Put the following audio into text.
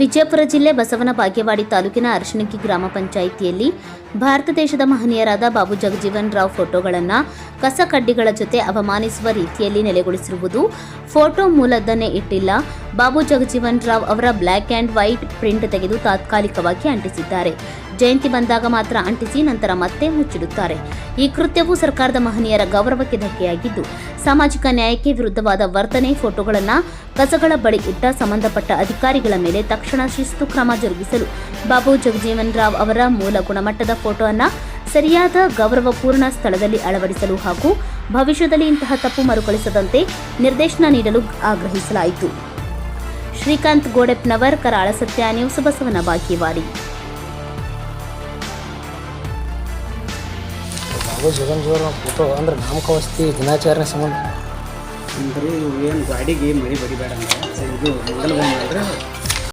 ವಿಜಯಪುರ ಜಿಲ್ಲೆ ಬಸವನ ಬಾಗೇವಾಡಿ ತಾಲೂಕಿನ ಅರಶಿಣಗಿ ಗ್ರಾಮ ಪಂಚಾಯಿತಿಯಲ್ಲಿ ಭಾರತ ದೇಶದ ಮಹನೀಯರಾದ ಬಾಬು ಜಗಜೀವನ್ ರಾವ್ ಫೋಟೋಗಳನ್ನು ಕಸ ಕಡ್ಡಿಗಳ ಜೊತೆ ಅವಮಾನಿಸುವ ರೀತಿಯಲ್ಲಿ ನೆಲೆಗೊಳಿಸಿರುವುದು ಫೋಟೋ ಮೂಲದನ್ನೇ ಇಟ್ಟಿಲ್ಲ. ಬಾಬು ಜಗಜೀವನ್ ರಾವ್ ಅವರ ಬ್ಲ್ಯಾಕ್ ಆ್ಯಂಡ್ ವೈಟ್ ಪ್ರಿಂಟ್ ತೆಗೆದು ತಾತ್ಕಾಲಿಕವಾಗಿ ಅಂಟಿಸಿದ್ದಾರೆ. ಜಯಂತಿ ಬಂದಾಗ ಮಾತ್ರ ಅಂಟಿಸಿ ನಂತರ ಮತ್ತೆ ಮುಚ್ಚಿಡುತ್ತಾರೆ. ಈ ಕೃತ್ಯವು ಸರ್ಕಾರದ ಮಹನೀಯರ ಗೌರವಕ್ಕೆ ಧಕ್ಕೆಯಾಗಿದ್ದು, ಸಾಮಾಜಿಕ ನ್ಯಾಯಕ್ಕೆ ವಿರುದ್ಧವಾದ ವರ್ತನೆ ಫೋಟೋಗಳನ್ನು ಕಸಗಳ ಬಳಿ ಇಟ್ಟ ಸಂಬಂಧಪಟ್ಟ ಅಧಿಕಾರಿಗಳ ಮೇಲೆ ತಕ್ಷಣ ಶಿಸ್ತು ಕ್ರಮ ಜರುಗಿಸಲು ಬಾಬು ಜಗಜೀವನ್ ರಾವ್ ಅವರ ಮೂಲ ಗುಣಮಟ್ಟದ ಫೋಟೋವನ್ನು ಸರಿಯಾದ ಗೌರವಪೂರ್ಣ ಸ್ಥಳದಲ್ಲಿ ಅಳವಡಿಸಲು ಹಾಗೂ ಭವಿಷ್ಯದಲ್ಲಿ ಇಂತಹ ತಪ್ಪು ಮರುಕಳಿಸದಂತೆ ನಿರ್ದೇಶನ ನೀಡಲು ಆಗ್ರಹಿಸಲಾಯಿತು. ಶ್ರೀಕಾಂತ್ ಗೋಡೆಪ್ನವರ್ ಕರಾಳ ಸತ್ಯ ನ್ಯೂಸ್ ಬಸವನ ಬಾಕಿವಾರಿ ಫೋಟೋ ಅಂದ್ರೆ ನಾಮಕಾವಸ್ತಿ ದಿನಾಚರಣೆ ಸಂಬಂಧ. ಅಂದ್ರೆ ಇವು ಏನು ಗಾಡಿಗೆ ಮಳೆ ಬಡಿಬೇಡ ಅಂತ. ಇದು ಮೊದಲು ಬಂದ್ರೆ ಅಂದ್ರೆ